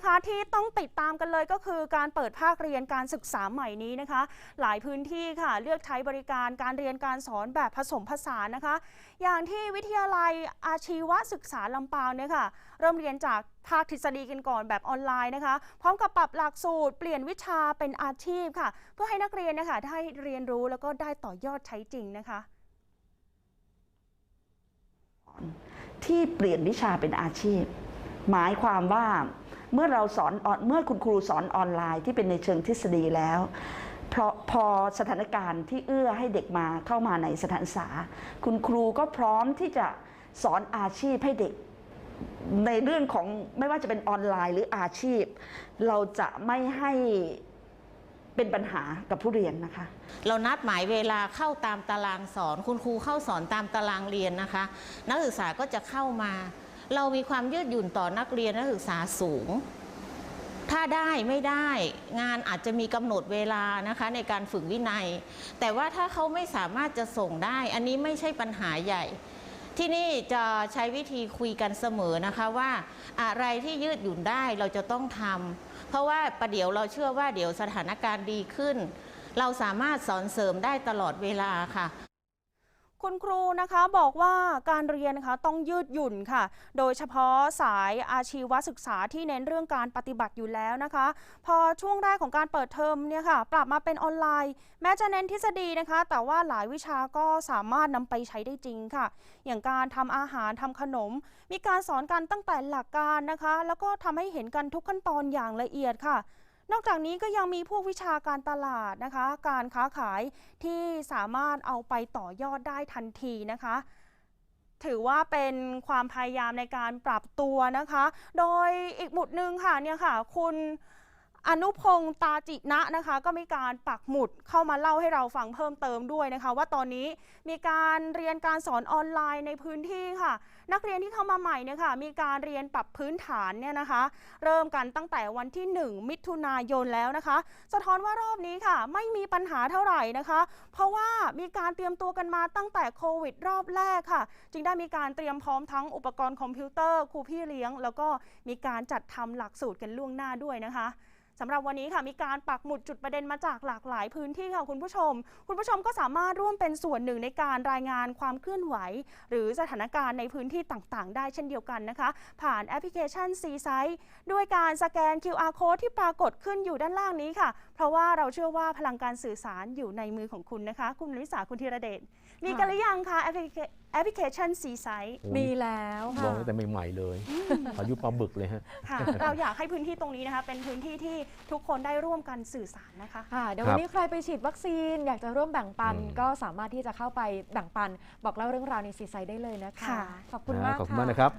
นะคะที่ต้องติดตามกันเลยก็คือการเปิดภาคเรียนการศึกษาใหม่นี้นะคะ หลายพื้นที่ค่ะเลือกใช้บริการการเรียนการสอนแบบผสมผสานนะคะ อย่างที่วิทยาลัยอาชีวศึกษาลำปางเนี่ยค่ะเริ่มเรียนจากภาคทฤษฎีกันก่อนแบบออนไลน์นะคะ พร้อมกับปรับหลักสูตร เปลี่ยนวิชาเป็นอาชีพค่ะ เพื่อให้นักเรียนนะคะได้เรียนรู้แล้วก็ได้ต่อยอดใช้จริงนะคะที่เปลี่ยนวิชาเป็นอาชีพ หมายความว่าเมื่อเราสอนเมื่อคุณครูสอนออนไลน์ที่เป็นในเชิงทฤษฎีแล้วเพราะพอสถานการณ์ที่เอื้อให้เด็กมาเข้ามาในสถานศึกษา คุณครูก็พร้อมที่จะสอนอาชีพให้เด็กในเรื่องของไม่ว่าจะเป็นออนไลน์หรืออาชีพ เราจะไม่ให้เป็นปัญหากับผู้เรียนนะคะ เรานัดหมายเวลาเข้าตามตารางสอน คุณครูเข้าสอนตามตารางเรียนนะคะ นักศึกษาก็จะเข้ามา เรามีความยืดหยุ่นต่อนักเรียนนักศึกษาสูง ถ้าได้ไม่ได้งานอาจจะมีกำหนดเวลานะคะในการฝึกวินัย แต่ว่าถ้าเขาไม่สามารถจะส่งได้ อันนี้ไม่ใช่ปัญหาใหญ่ ที่นี่จะใช้วิธีคุยกันเสมอนะคะว่าอะไรที่ยืดหยุ่นได้เราจะต้องทำเพราะว่าประเดี๋ยวเราเชื่อว่าเดี๋ยวสถานการณ์ดีขึ้น เราสามารถสอนเสริมได้ตลอดเวลาค่ะ คุณครูนะคะบอกว่าการเรียนนะคะต้องยืดหยุ่นค่ะ โดยเฉพาะสายอาชีวศึกษาที่เน้นเรื่องการปฏิบัติอยู่แล้วนะคะ พอช่วงแรกของการเปิดเทอมเนี่ยค่ะ ปรับมาเป็นออนไลน์ แม้จะเน้นทฤษฎีนะคะ แต่ว่าหลายวิชาก็สามารถนำไปใช้ได้จริงค่ะ อย่างการทำอาหารทำขนม มีการสอนกันตั้งแต่หลักการนะคะ แล้วก็ทำให้เห็นกันทุกขั้นตอนอย่างละเอียดค่ะ นอกจากนี้ก็ยังมีพวกวิชาการตลาดนะคะ การค้าขายที่สามารถเอาไปต่อยอดได้ทันทีนะคะถือว่าเป็นความพยายามในการปรับตัวนะคะ โดยอีกหมุดหนึ่งค่ะเนี่ยค่ะ คุณ อนุพงศ์ตาจินะนะคะ ก็มีการปักหมุดเข้ามาเล่าให้เราฟังเพิ่มเติมด้วยนะคะ ว่าตอนนี้มีการเรียนการสอนออนไลน์ในพื้นที่ค่ะ นักเรียนที่เข้ามาใหม่เนี่ยค่ะมีการเรียนปรับพื้นฐานเนี่ยนะคะ เริ่มกันตั้งแต่วันที่ 1 มิถุนายนแล้วนะคะ สะท้อนว่ารอบนี้ค่ะ ไม่มีปัญหาเท่าไหร่นะคะ เพราะว่ามีการเตรียมตัวกันมาตั้งแต่โควิดรอบแรกค่ะ จึงได้มีการเตรียมพร้อมทั้งอุปกรณ์คอมพิวเตอร์ครูพี่เลี้ยง แล้วก็มีการจัดทำหลักสูตรกันล่วงหน้าด้วยนะคะ สำหรับวันนี้ค่ะมีการปักหมุดจุดประเด็นมาจากหลากหลายพื้นที่ค่ะคุณผู้ชม คุณผู้ชมก็สามารถร่วมเป็นส่วนหนึ่งในการรายงานความเคลื่อนไหว หรือสถานการณ์ในพื้นที่ต่างๆ ได้เช่นเดียวกันนะคะ ผ่านแอปพลิเคชัน C Site ด้วยการสแกน QR code ที่ปรากฏขึ้นอยู่ด้านล่างนี้ค่ะ เพราะว่าเราเชื่อว่าพลังการสื่อสารอยู่ในมือของคุณนะคะ คุณลิสาคุณธีรเดชมีกันหรือยังคะแอปพลิเค แอปพลิเคชัน C Site โอ้ยมีแล้วลค่ะองตั้งแต่ใหม่ๆเลยอายุปลาบึกเลยฮะ ค่ะ เราอยากให้พื้นที่ตรงนี้นะคะ เป็นพื้นที่ที่ทุกคนได้ร่วมกันสื่อสารนะคะ ค่ะเดี๋ยวครัวันบนี้ใครไปฉีดวัคซีน อยากจะร่วมแบ่งปันอืม ก็สามารถที่จะเข้าไปแบ่งปัน บอกเล่าเรื่องราวในซีไซด์ได้เลยนะคะ ค่ะ ขอบคุณมาก ขอบคุณค่ะมากนะครับ